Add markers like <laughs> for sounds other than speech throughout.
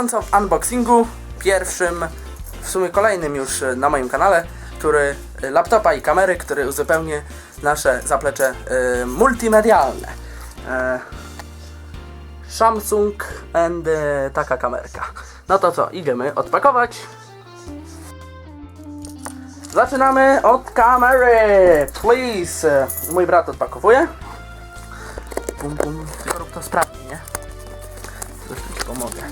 gorąco w unboxingu, pierwszym, w sumie kolejnym już e, na moim kanale, który e, laptopa i kamery, który uzupełni nasze zaplecze e, multimedialne. E, Samsung and e, taka kamerka. No to co, idziemy odpakować. Zaczynamy od kamery, please. Mój brat odpakowuje. Bum, bum. Tylko rób to sprawnie, nie? Ci pomogę.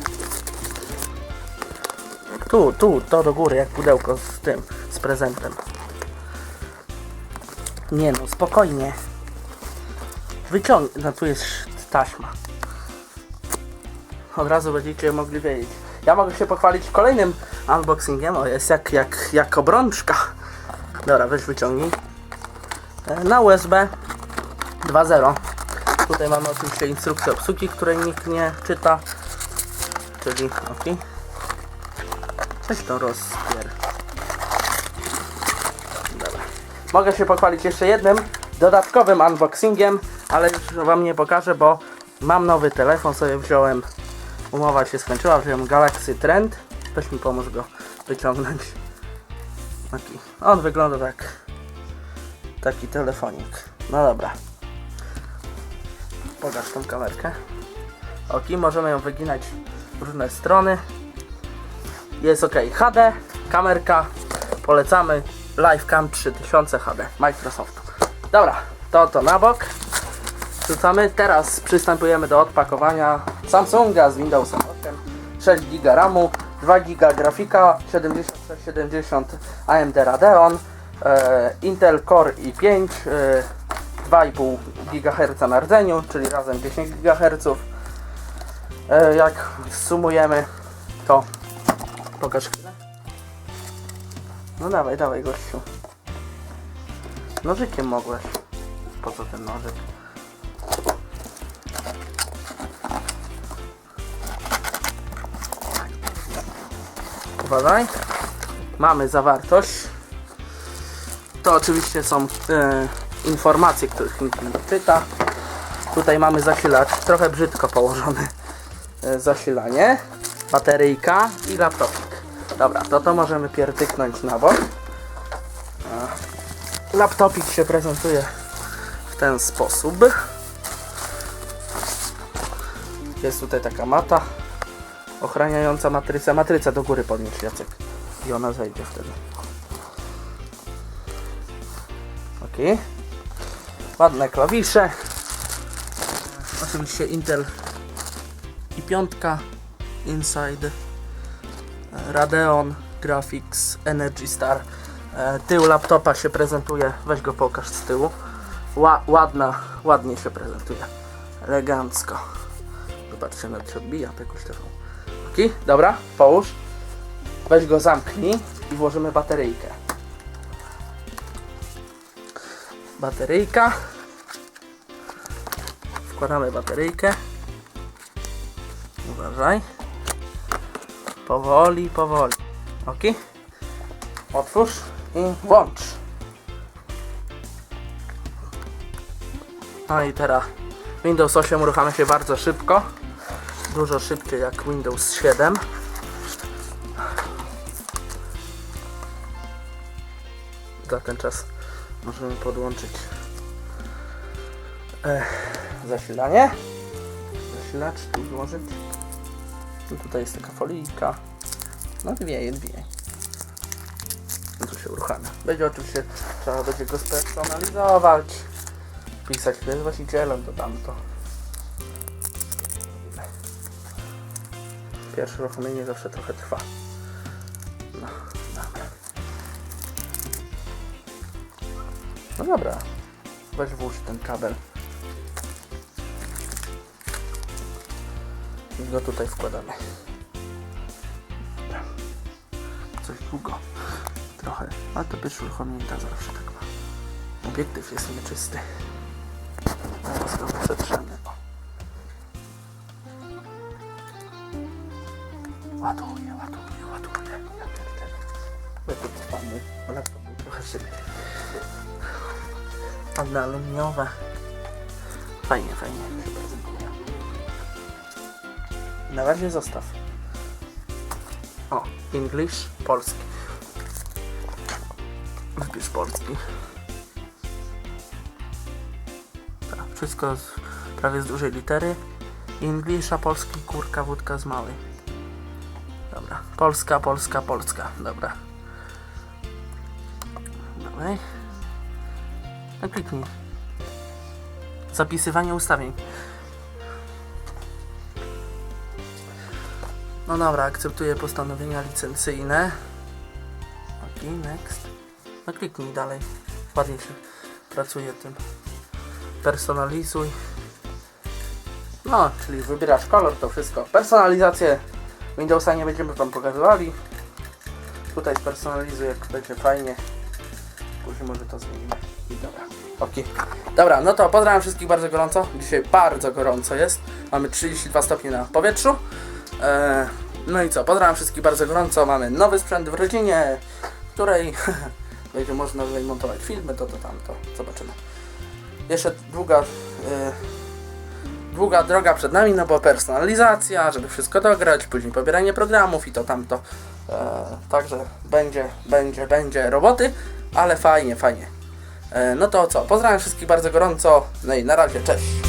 Tu, tu, to do góry, jak pudełko z tym, z prezentem. Nie no, spokojnie. Wyciągnij, no tu jest taśma. Od razu będziecie mogli wiedzieć. Ja mogę się pochwalić kolejnym unboxingiem, o jest jak, jak, jak obrączka. Dobra, weź wyciągnij. E, Na USB 2.0. Tutaj mamy oczywiście instrukcję obsługi, której nikt nie czyta. Czyli, ok. Weź to rozpier. Dobra. Mogę się pochwalić jeszcze jednym dodatkowym unboxingiem, ale już wam nie pokażę, bo mam nowy telefon, sobie wziąłem. Umowa się skończyła, wziąłem Galaxy Trend. Weź mi pomóż go wyciągnąć. Taki. On wygląda tak. Taki telefonik. No dobra. Pokaż tą kamerkę. Ok, możemy ją wyginać w różne strony. Jest ok. HD, kamerka, polecamy. Livecam 3000 HD Microsoftu. Dobra, to to na bok. Rzucamy. Teraz przystępujemy do odpakowania Samsunga z Windowsem 8. 6 GB RAMu, 2 GB grafika, 7670 AMD Radeon, e, Intel Core i5, e, 2,5 GHz na rdzeniu, czyli razem 10 GHz. E, jak sumujemy, to pokaż chwilę. No dawaj, dawaj gościu. Nożykiem mogłeś. Po co ten nożyk? Uważaj. Mamy zawartość. To oczywiście są e, informacje, których nikt nie czyta. Tutaj mamy zasilacz, trochę brzydko położone zasilanie, bateryjka i laptopik. Dobra, to to możemy pierdyknąć na bok. Laptopik się prezentuje w ten sposób. Jest tutaj taka mata ochraniająca matrycę. Matrycę do góry podnieś Jacek i ona zejdzie wtedy. Ok. Ładne klawisze. Oczywiście Intel i piątka Inside Radeon Graphics Energy Star. E, Tył laptopa się prezentuje. Weź go pokaż z tyłu. Ła, ładna, ładnie się prezentuje. Elegancko. Zobaczcie, nawet się odbija jakoś taką. Ok, dobra, połóż. Weź go zamknij i włożymy bateryjkę. Bateryjka. Wkładamy bateryjkę. Uważaj. Powoli, powoli. Ok. Otwórz i włącz. No i teraz Windows 8 uruchamia się bardzo szybko. Dużo szybciej jak Windows 7. Za ten czas możemy podłączyć e, zasilanie. Zasilacz tu włożyć. No tutaj jest taka folijka. No dwieje, dwieje. No tu się uruchamia. Będzie oczywiście, trzeba będzie go spersonalizować. Pisać, kto jest właścicielem, to tamto. Pierwsze uruchomienie zawsze trochę trwa. No, dobra. No dobra. Weź włóż ten kabel. I go tutaj wkładamy. Coś długo. Trochę. Ale to pierwsze uruchomienie tak zawsze tak ma. Obiektyw jest nieczysty. Teraz go przetrzemy. O. Ładuje, ładuje, ładuje. Ja pierdolę. Tu trwamy. Laptop był trochę szybki. Panny aluminiowe. Fajnie, fajnie się prezentuje. Na razie zostaw. English, polski. Wpisz polski. Tak, wszystko z, prawie z dużej litery. English, a polski kurka, wódka z małej. Dobra. Polska, Polska, Polska. Dobra. Dalej. No kliknij. Zapisywanie ustawień. No dobra, akceptuję postanowienia licencyjne. Ok, next. No kliknij dalej. Ładnie się pracuje tym. Personalizuj. No, czyli wybierasz kolor, to wszystko. Personalizację Windowsa nie będziemy Wam pokazywali. Tutaj spersonalizuję, jak będzie fajnie. Później może to zmienimy. I dobra. Ok. Dobra, no to pozdrawiam wszystkich bardzo gorąco. Dzisiaj bardzo gorąco jest. Mamy 32 stopnie na powietrzu. Eee, no i co, pozdrawiam wszystkich bardzo gorąco. Mamy nowy sprzęt w rodzinie, w której <laughs> będzie można montować filmy, to to tamto. Zobaczymy. Jeszcze długa, e, długa droga przed nami, no bo personalizacja, żeby wszystko dograć, później pobieranie programów i to tamto. E, także będzie, będzie, będzie roboty, ale fajnie, fajnie. E, no to co, pozdrawiam wszystkich bardzo gorąco, no i na razie, cześć.